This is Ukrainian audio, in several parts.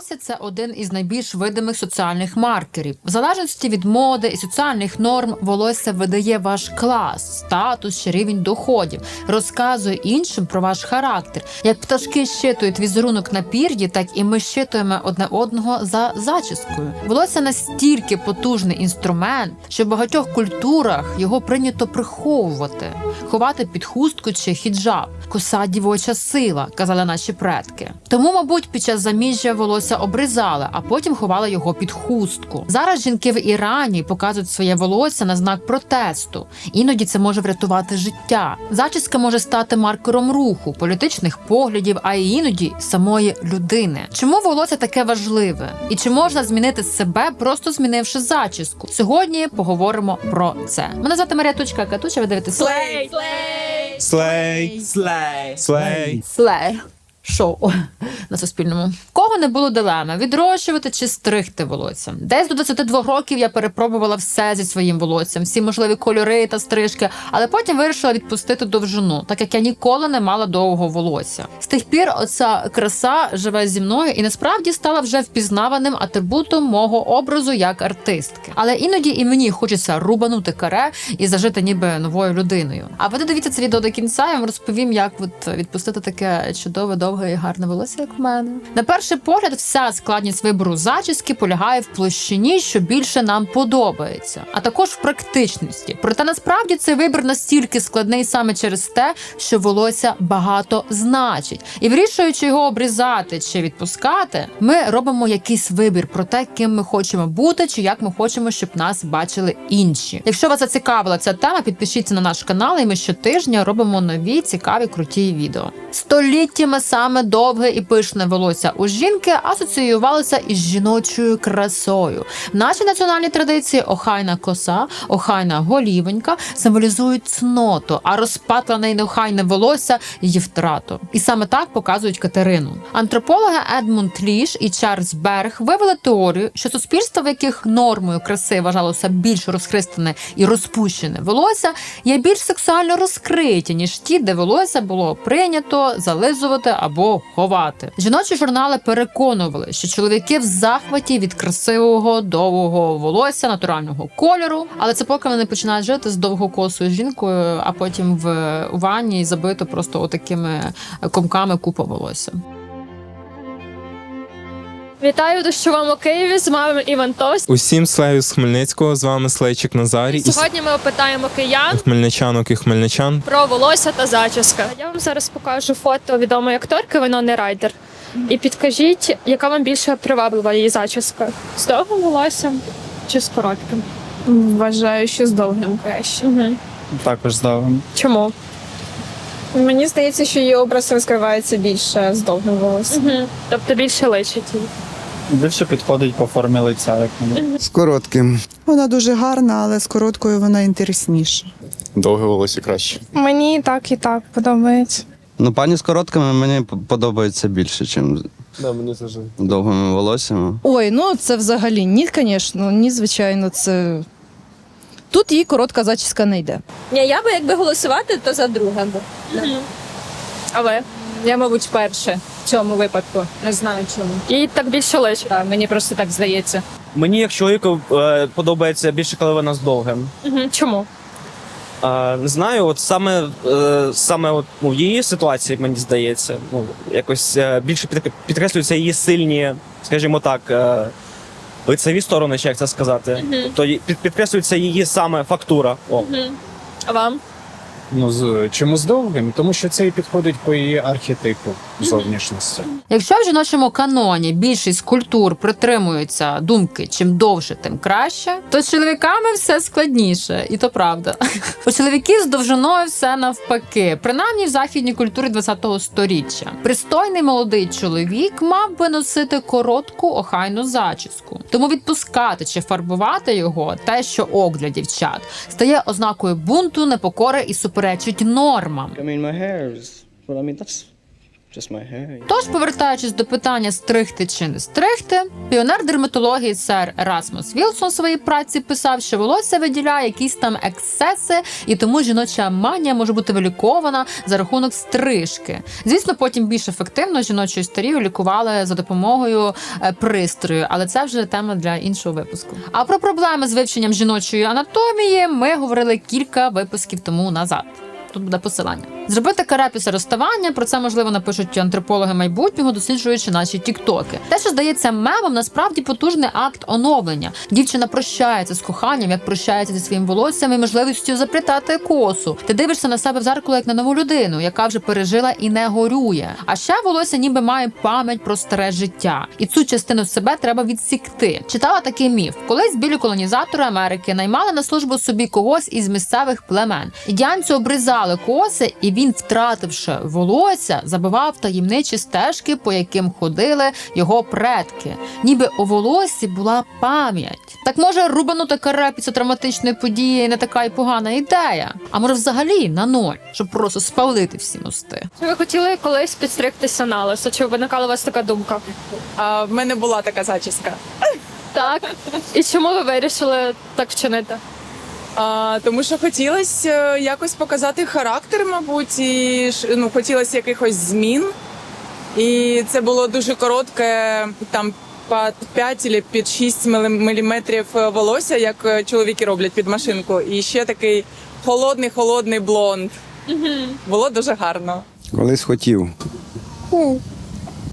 Волосся це один із найбільш видимих соціальних маркерів. В залежності від моди і соціальних норм, волосся видає ваш клас, статус чи рівень доходів, розказує іншим про ваш характер. Як пташки щитують візерунок на пір'ї, так і ми щитуємо одне одного за зачіскою. Волосся настільки потужний інструмент, що в багатьох культурах його прийнято приховувати, ховати під хустку чи хіджаб. Коса дівоча сила, казали наші предки. Тому, мабуть, під час заміжжя волосся обрізали, а потім ховали його під хустку. Зараз жінки в Ірані показують своє волосся на знак протесту. Іноді це може врятувати життя. Зачіска може стати маркером руху, політичних поглядів, а й іноді самої людини. Чому волосся таке важливе? І чи можна змінити себе, просто змінивши зачіску? Сьогодні поговоримо про це. Мене звати Марія Тучка Катуча. Ви дивитеся Слей! Слей, Слей! слей. Слей. Шоу на суспільному. В Кого не було дилеми відрощувати чи стригти волосся. Десь до 22 років я перепробувала все зі своїм волоссям, всі можливі кольори та стрижки, але потім вирішила відпустити довжину, так як я ніколи не мала довгого волосся. З тих пір оця краса живе зі мною і насправді стала вже впізнаваним атрибутом мого образу як артистки. Але іноді і мені хочеться рубанути каре і зажити ніби новою людиною. А ви додивіться це відео до кінця. Я вам розповім, як от відпустити таке чудове, довге і гарне волосся, як в мене. На перший погляд, вся складність вибору зачіски полягає в площині, що більше нам подобається, а також в практичності. Проте насправді цей вибір настільки складний саме через те, що волосся багато значить, і вирішуючи його обрізати чи відпускати, ми робимо якийсь вибір про те, ким ми хочемо бути, чи як ми хочемо, щоб нас бачили інші. Якщо вас зацікавила ця тема, підпишіться на наш канал, і ми щотижня робимо нові цікаві круті відео. Століттями саме довге і пишне волосся у жінки асоціювалося із жіночою красою. В нашій національній традиції охайна коса, охайна голівонька символізують цноту, а розпатлене й неохайне волосся її втрату. І саме так показують Катерину. Антропологи Едмунд Ліш і Чарльз Берг вивели теорію, що суспільства, в яких нормою краси вважалося більш розхристане і розпущене волосся, є більш сексуально розкриті, ніж ті, де волосся було прийнято зализувати або ховати. Жіночі журнали переконували, що чоловіки в захваті від красивого довгого волосся натурального кольору, але це поки вони починають жити з довгокосою жінкою, а потім в ванні забито просто отакими комками купа волосся. Вітаю в дощовому Києві з вами Іван Тост. Усім слею з Хмельницького, з вами Слейчик Назарій. І Сьогодні ми опитаємо киян хмельничанок і хмельничан. про волосся та зачіска. Я вам зараз покажу фото відомої акторки Винони Райдер. І підкажіть, яка вам більше приваблива її зачіска? З довгим волоссям чи з коротким? Вважаю, що з довгим краще. Угу. Також здавим. Чому? Мені здається, що її образ розкривається більше з довгим волоссям. Угу. Тобто більше личить їй. Більше підходить по формі лиця, як мені. З коротким. Вона дуже гарна, але з короткою вона інтересніша. Довге волосся краще. Мені і так і так подобається. Ну, пані з короткими мені подобається більше, ніж Да, мені теж. довгими волоссями. Ой, ну це взагалі ні, звісно, ні, звичайно, це. Тут їй коротка зачіска не йде. Ні, я би якби голосувати, то за друге. би. А ви? Я, мабуть, перше цьому випадку. Не знаю чому. Їй так більше личить. Так, мені просто так здається. Мені як чоловіку е, подобається більше, коли вона з довгим. Угу. Чому? Е, не знаю, от саме, е, саме от, ну, в її ситуації, мені здається, ну, якось е, більше під, підкреслюються її сильні, скажімо так, е, лицеві сторони, чи як це сказати. Тобто ї- під, підкреслюється її саме фактура. О. А вам? Ну, з, з довгим? Тому що це і підходить по її архетипу зовнішності. Якщо в жіночому каноні більшість культур притримуються думки, чим довше, тим краще, то з чоловіками все складніше, і то правда. У чоловіків з довжиною все навпаки, принаймні в західній культурі 20-го сторіччя. Пристойний молодий чоловік мав би носити коротку охайну зачіску. Тому відпускати чи фарбувати його те, що ок для дівчат, стає ознакою бунту, непокори і суперечить нормам. I mean, my hair is, but I mean, that's Тож, повертаючись до питання стригти чи не стригти, піонер дерматології сер Ерасмус Вілсон у своїй праці писав, що волосся виділяє якісь там ексцеси, і тому жіноча манія може бути вилікована за рахунок стрижки. Звісно, потім більш ефективно жіночу істерію лікували за допомогою е, пристрою, але це вже тема для іншого випуску. А про проблеми з вивченням жіночої анатомії ми говорили кілька випусків тому назад. Тут буде посилання. Зробити каре після розставання. Про це можливо напишуть антропологи майбутнього, досліджуючи наші тіктоки. Те, що здається мемом, насправді потужний акт оновлення. Дівчина прощається з коханням, як прощається зі своїм волоссям і можливістю заплітати косу. Ти дивишся на себе в зеркало як на нову людину, яка вже пережила і не горює. А ще волосся ніби має пам'ять про старе життя, і цю частину себе треба відсікти. Читала такий міф. Колись білі колонізатори Америки наймали на службу собі когось із місцевих племен. Індіанцю обрізали коси, і він, втративши волосся, забивав таємничі стежки, по яким ходили його предки. Ніби у волоссі була пам'ять. Так може рубанути каре після травматичної події не така й погана ідея. А може взагалі на ноль, щоб просто спалити всі мости. Чи ви хотіли колись підстригтися на лисо? Чи виникала у вас така думка? А в мене була така зачіска. Так. І чому ви вирішили так вчинити? А, тому що хотілося е, якось показати характер, мабуть, і ну, хотілося якихось змін. І це було дуже коротке, там під 5 чи під 6 міліметрів волосся, як е, чоловіки роблять під машинку. І ще такий холодний, холодний блонд. Було дуже гарно. Колись хотів.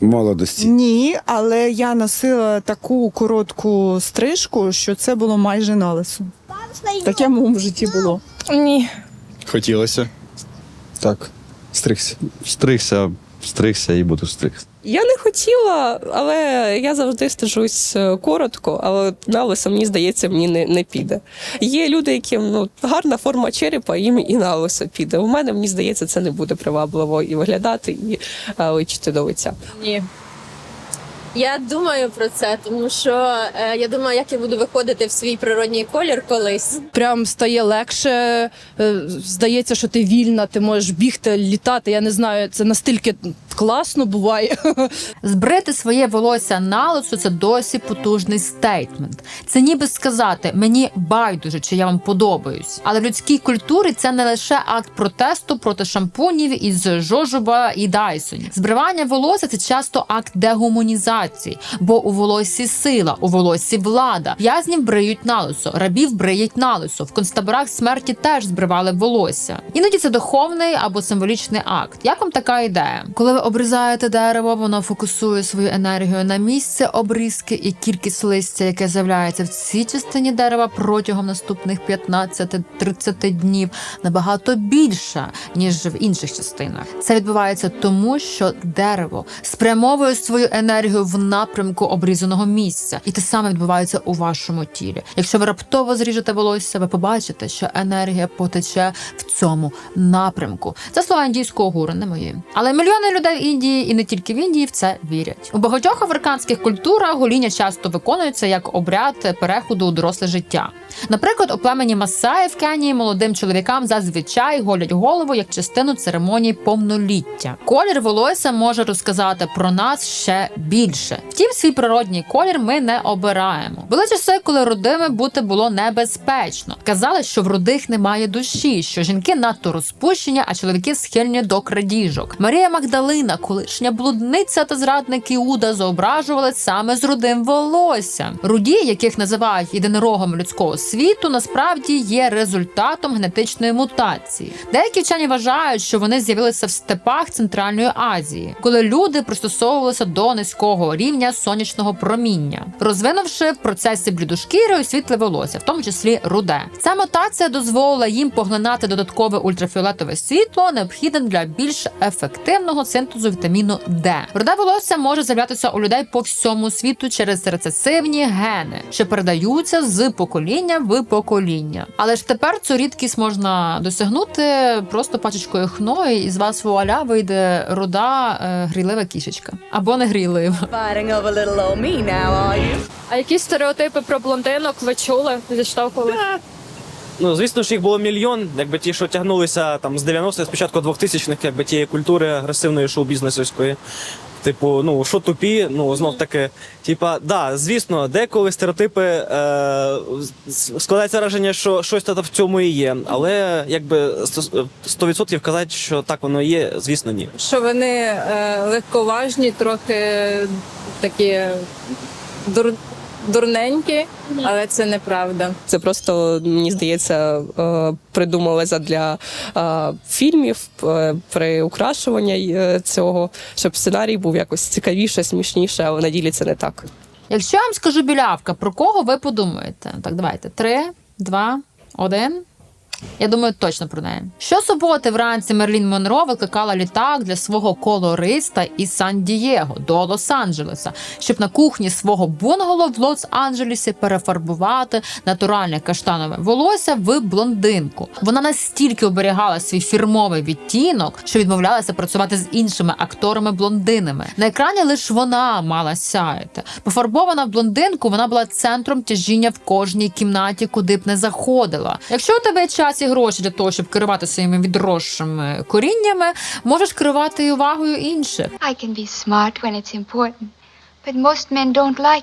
Молодості. Ні, але я носила таку коротку стрижку, що це було майже на лису. Таке в моєму житті було. Ні. Хотілося. Так, стригся. Стригся, стригся і буду стригся. Я не хотіла, але я завжди стежусь е, коротко, але на лисо, мені здається, мені не, не піде. Є люди, яким ну, гарна форма черепа, їм і на лисо піде. У мене, мені здається, це не буде привабливо і виглядати, і е, личити до лиця. Ні. Я думаю про це, тому що е, я думаю, як я буду виходити в свій природній колір колись. Прям стає легше. е, Здається, що ти вільна, ти можеш бігти, літати. Я не знаю, це настільки класно буває. Збрити своє волосся на лисо – це досі потужний стейтмент. Це ніби сказати мені байдуже, чи я вам подобаюсь. Але в людській культурі це не лише акт протесту проти шампунів із жожоба і дайсонів. Збривання волосся це часто акт дегуманізації, бо у волоссі сила, у волоссі влада. В'язнів бриють на лисо, рабів бриють на лисо. В концтаборах смерті теж збривали волосся. Іноді це духовний або символічний акт. Як вам така ідея? Коли ви обрізаєте дерево, воно фокусує свою енергію на місце обрізки і кількість листя, яке з'являється в цій частині дерева протягом наступних 15-30 днів, набагато більша ніж в інших частинах. Це відбувається тому, що дерево спрямовує свою енергію в напрямку обрізаного місця, і те саме відбувається у вашому тілі. Якщо ви раптово зріжете волосся, ви побачите, що енергія потече в цьому напрямку. Це слова індійського гуру, не мої. Але мільйони людей в Індії і не тільки в Індії в це вірять. У багатьох африканських культурах гоління часто виконується як обряд переходу у доросле життя. Наприклад, у племені Масаї в Кенії молодим чоловікам зазвичай голять голову як частину церемонії повноліття. Колір волосся може розказати про нас ще більше. Втім, свій природній колір ми не обираємо. Були часи, коли родими бути було небезпечно. Казали, що в рудих немає душі, що жінки надто розпущені, а чоловіки схильні до крадіжок. Марія Магдалина, колишня блудниця та зрадник Іуда, зображували саме з рудим волоссям. Руді, яких називають єдинорогом людського світу, насправді є результатом генетичної мутації. Деякі вчені вважають, що вони з'явилися в степах Центральної Азії, коли люди пристосовувалися до низького рівня сонячного проміння, розвинувши в процесі блідошкіри і світле волосся, в тому числі руде. Ця мутація дозволила їм поглинати додаткове ультрафіолетове світло, необхідне для більш ефективного синтезу вітаміну Д. Руде волосся може з'являтися у людей по всьому світу через рецесивні гени, що передаються з покоління в покоління. Але ж тепер цю рідкість можна досягнути просто пачечкою хно, і з вас вуаля вийде руда е, грійлива кішечка або не грійлива. А які стереотипи про блондинок ви чули? Зіштовхували? Ну, звісно ж, їх було мільйон, якби ті, що тягнулися там з 90-х, спочатку 2000-х, якби тієї кули агресивної шоу-бізнесовської. Типу, ну що тупі, ну знов таки, типа, да, звісно, деколи стереотипи е, складається враження, що щось в цьому і є. Але якби сто- 100% казати, що так воно є, звісно, ні. Що вони е, легковажні, трохи такі дур, дурненькі, але це неправда. Це просто мені здається е, придумали задля е, фільмів при приукрашування е, цього, щоб сценарій був якось цікавіше, смішніше, але на ділі це не так. Якщо я вам скажу білявка, про кого ви подумаєте? Так, давайте. Три, два, один. Я думаю, точно про неї. Щосуботи вранці Мерлін Монро викликала літак для свого колориста із Сан-Дієго до Лос-Анджелеса, щоб на кухні свого бунгало в Лос-Анджелесі перефарбувати натуральне каштанове волосся в блондинку. Вона настільки оберігала свій фірмовий відтінок, що відмовлялася працювати з іншими акторами-блондинами. На екрані лише вона мала сяяти. Пофарбована в блондинку, вона була центром тяжіння в кожній кімнаті, куди б не заходила. Якщо у тебе час і гроші для того, щоб керувати своїми відросшими коріннями, можеш керувати увагою інших. I can be smart when it's important,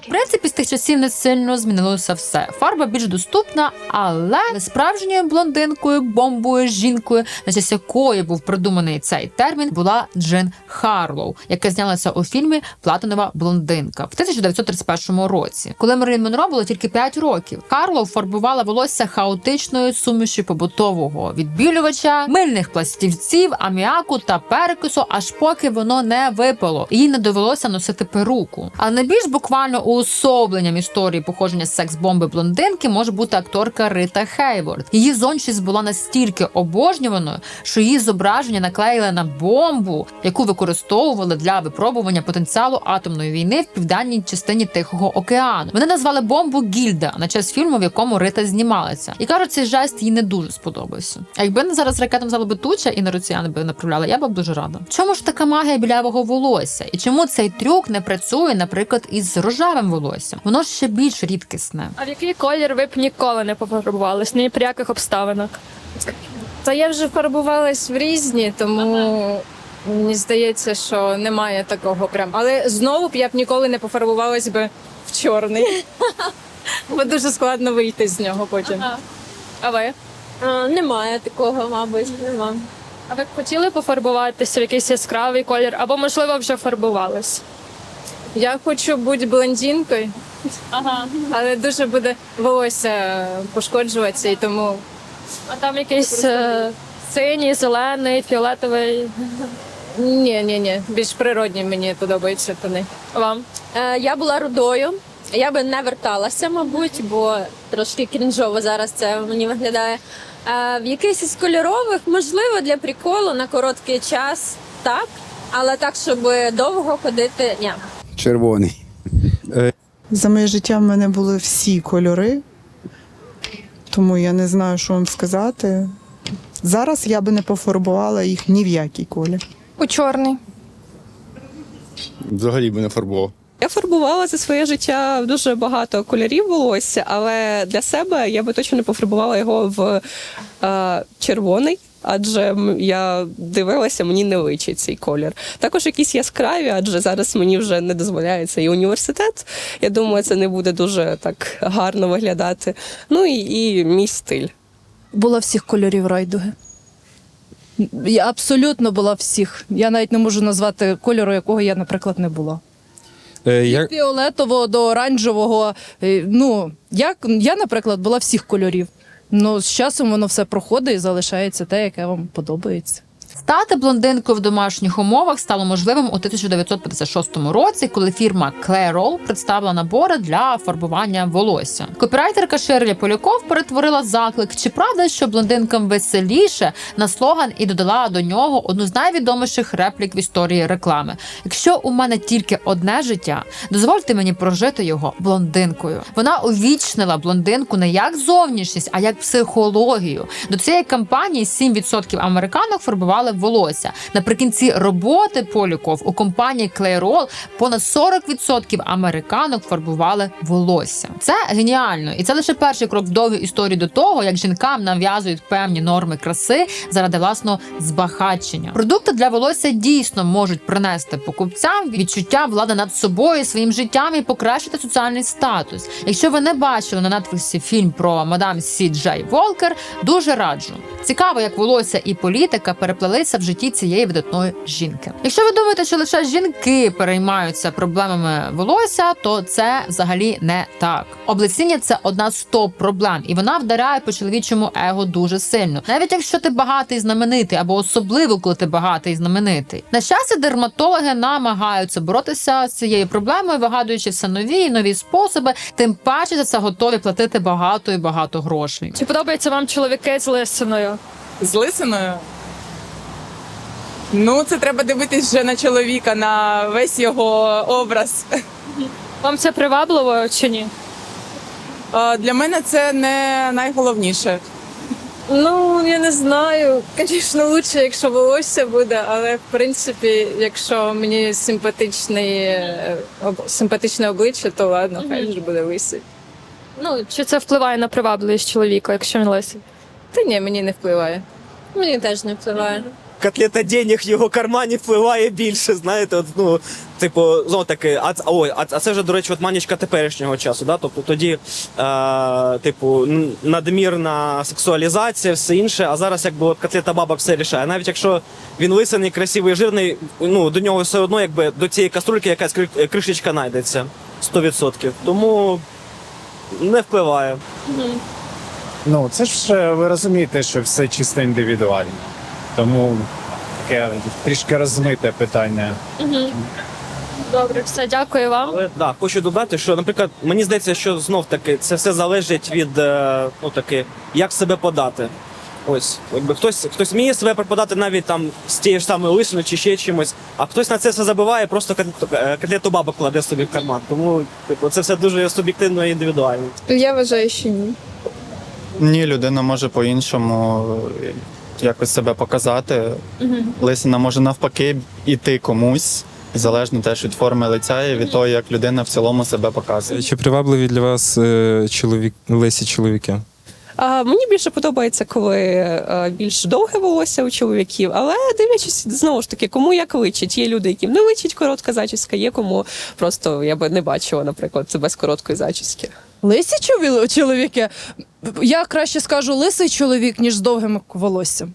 В принципі, з тих часів не сильно змінилося все. Фарба більш доступна, але не справжньою блондинкою, бомбою, жінкою, на честь якої був придуманий цей термін, була Джин Харлоу, яка знялася у фільмі Платинова блондинка в 1931 році. Коли Мерлін Монро було тільки 5 років. Харлоу фарбувала волосся хаотичною сумішю побутового відбілювача, мильних пластівців, аміаку та перекису, аж поки воно не випало. Їй не довелося носити перуку. А найбільш буквально уособленням історії походження секс-бомби блондинки може бути акторка Рита Хейворд. Її зоншість була настільки обожнюваною, що її зображення наклеїли на бомбу, яку використовували для випробування потенціалу атомної війни в південній частині Тихого океану. Вони назвали бомбу Гільда на час фільму, в якому Рита знімалася. І кажуть, цей жест їй не дуже сподобався. А якби не зараз ракетом взяли би туча і на росіян би направляли, я б дуже рада. Чому ж така магія білявого волосся? І чому цей трюк не працює, наприклад, із рожевим волоссям? Воно ж ще більш рідкісне. А в який колір ви б ніколи не пофарбувались? Ні при яких обставинах? Та я вже фарбувалась в різні, тому мені здається, що немає такого прям. Але знову б я б ніколи не пофарбувалась би в чорний. Бо дуже складно вийти з нього потім. А ви? А, немає такого, мабуть, нема. А ви б хотіли пофарбуватися в якийсь яскравий колір, або можливо вже фарбувались? Я хочу бути блондинкою, Ага. але дуже буде волосся пошкоджуватися, і тому А там якийсь е, синій, зелений, фіолетовий ні, ні, ні. Більш природні мені подобаються тони. вам. Е, я була рудою. Я би не верталася, мабуть, бо трошки крінжово зараз це мені виглядає. Е, в якийсь із кольорових, можливо, для приколу на короткий час, так. Але так, щоб довго ходити, ні. Червоний. За моє життя в мене були всі кольори, тому я не знаю, що вам сказати. Зараз я би не пофарбувала їх ні в який колір. У чорний. Взагалі би не фарбував. Я фарбувала за своє життя дуже багато кольорів волосся, але для себе я би точно не пофарбувала його в е, червоний. Адже я дивилася, мені не личить цей колір. Також якісь яскраві, адже зараз мені вже не дозволяється і університет. Я думаю, це не буде дуже так гарно виглядати. Ну і, і мій стиль. Була всіх кольорів райдуги. Я абсолютно була всіх. Я навіть не можу назвати кольору, якого я, наприклад, не була. Е, я, Від фіолетового до оранжевого. Е, Ну, я, я, наприклад, була всіх кольорів. Ну, з часом воно все проходить і залишається те, яке вам подобається. Стати блондинкою в домашніх умовах стало можливим у 1956 році, коли фірма Clairol представила набори для фарбування волосся. Копірайтерка Шерлі Поляков перетворила заклик. Чи правда, що блондинкам веселіше на слоган і додала до нього одну з найвідоміших реплік в історії реклами. Якщо у мене тільки одне життя, дозвольте мені прожити його блондинкою. Вона увічнила блондинку не як зовнішність, а як психологію. До цієї кампанії 7% американок фарбували фарбували волосся. Наприкінці роботи Поліков у компанії Clairol понад 40% американок фарбували волосся. Це геніально, і це лише перший крок в довгій історії до того, як жінкам нав'язують певні норми краси заради власного збагачення. Продукти для волосся дійсно можуть принести покупцям відчуття влади над собою, своїм життям і покращити соціальний статус. Якщо ви не бачили на Нетфліксі фільм про мадам Сі Джей Волкер, дуже раджу. Цікаво, як волосся і політика переплелися в житті цієї видатної жінки. Якщо ви думаєте, що лише жінки переймаються проблемами волосся, то це взагалі не так. Облесіння це одна з топ проблем, і вона вдаряє по чоловічому его дуже сильно. Навіть якщо ти багатий і знаменитий, або особливо, коли ти багатий і знаменитий. На щастя, дерматологи намагаються боротися з цією проблемою, вигадуючи все нові і нові способи. Тим паче за це готові платити багато і багато грошей. Чи подобаються вам чоловіки з лисиною? З лисиною. Ну, це треба дивитись вже на чоловіка, на весь його образ. Вам це привабливо чи ні? Для мене це не найголовніше. Ну, я не знаю. Звісно, лучше, якщо волосся буде, але в принципі, якщо мені симпатичний, е, об- симпатичне обличчя, то ладно, хай ж буде лисий. Ну, чи це впливає на привабливість чоловіка, якщо він лисий? Та ні, мені не впливає. Мені теж не впливає. Котлета денег в його кармані впливає більше. Знаєте, от, ну, типу, знову таки, а, ой, а, а це вже, до речі, от манічка теперішнього часу. Да? Тобто тоді, е, типу, надмірна сексуалізація, все інше, а зараз якби от котлета бабок все рішає. Навіть якщо він лисаний, красивий, жирний, ну, до нього все одно, якби до цієї каструльки якась кришечка знайдеться. 100%. Тому не впливає. Ну, це ж е, ви розумієте, що все чисто індивідуально. Тому таке трішки розмите питання. Добре, все, дякую вам. Але да, хочу додати, що, наприклад, мені здається, що знов таки це все залежить від е, ну таки, як себе подати. Ось, якби хтось хтось вміє себе преподати навіть там з тією ж самою лисиною чи ще чимось, а хтось на це все забиває, просто котлету- е, котлету бабок кладе собі в карман. Тому типу, це все дуже суб'єктивно і індивідуально. Я вважаю, що ні. Ні, людина може по-іншому е, якось себе показати. Лисина може навпаки іти комусь, залежно теж від форми лиця і від того, як людина в цілому себе показує. Чи привабливі для вас е, чоловік, лисі чоловіки? А, мені більше подобається, коли е, більш довге волосся у чоловіків, але дивлячись знову ж таки, кому як личить. Є люди, яким не личить коротка зачіска, є кому просто я би не бачила, наприклад, це без короткої зачіски. Лисі чоловіки? Я краще скажу лисий чоловік, ніж з довгим волоссям.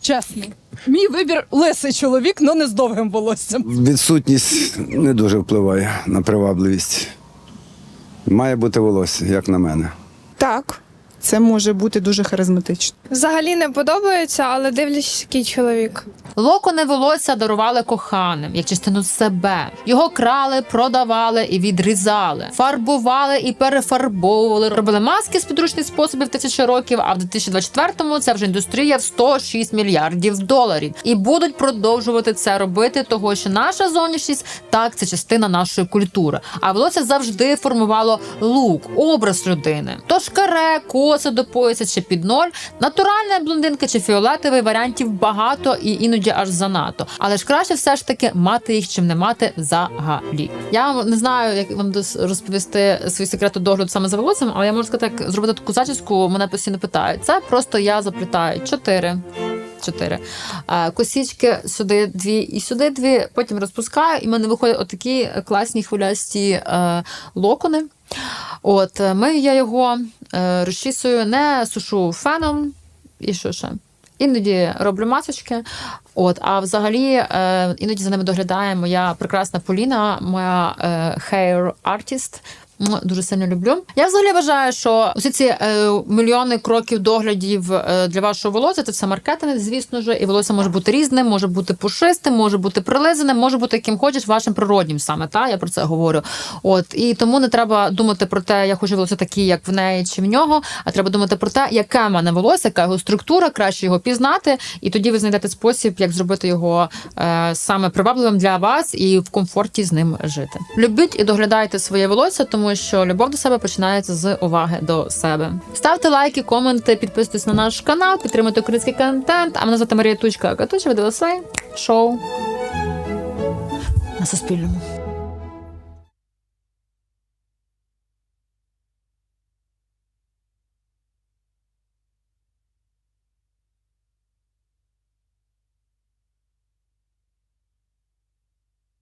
Чесно. Мій вибір лисий чоловік, але не з довгим волоссям. Відсутність не дуже впливає на привабливість. Має бути волосся, як на мене. Так, це може бути дуже харизматично. Взагалі не подобається, але дивлячись, який чоловік. Локони волосся дарували коханим як частину себе. Його крали, продавали і відрізали, фарбували і перефарбовували. Робили маски з підручних способів тисячі років. А в 2024-му це вже індустрія в 106 мільярдів доларів. І будуть продовжувати це робити, того що наша зовнішність так це частина нашої культури. А волосся завжди формувало лук, образ людини. Тож каре, коси до пояса чи під ноль, натуральна блондинка чи фіолетовий варіантів багато і іноді аж занадто. Але ж краще все ж таки мати їх, чим не мати взагалі. Я не знаю, як вам розповісти свої секрети догляду саме за волоссям, але я можу сказати, так зробити таку зачіску. Мене постійно питають. Це просто я заплітаю чотири. Чотири Е, косічки сюди дві і сюди дві. Потім розпускаю, і в мене виходять отакі класні хвилясті е, локони. От е, ми я його розчісую, не сушу феном. І що ще? Іноді роблю масочки. От, а взагалі е, іноді за ними доглядає моя прекрасна Поліна, моя е, hair artist. Дуже сильно люблю. Я взагалі вважаю, що усі ці е, мільйони кроків доглядів е, для вашого волосся це все маркетинг, звісно ж, і волосся може бути різним, може бути пушистим, може бути прилизаним, може бути яким хочеш, вашим природнім саме. Та я про це говорю. От і тому не треба думати про те, я хочу волосся такі, як в неї чи в нього. А треба думати про те, яке в мене волосся, яка його структура, краще його пізнати, і тоді ви знайдете спосіб, як зробити його е, саме привабливим для вас і в комфорті з ним жити. Любіть і доглядайте своє волосся, тому що любов до себе починається з уваги до себе. Ставте лайки, коменти, підписуйтесь на наш канал, підтримуйте український контент. А мене звати Марія Тучка Катуча, ви дивилися шоу на Суспільному.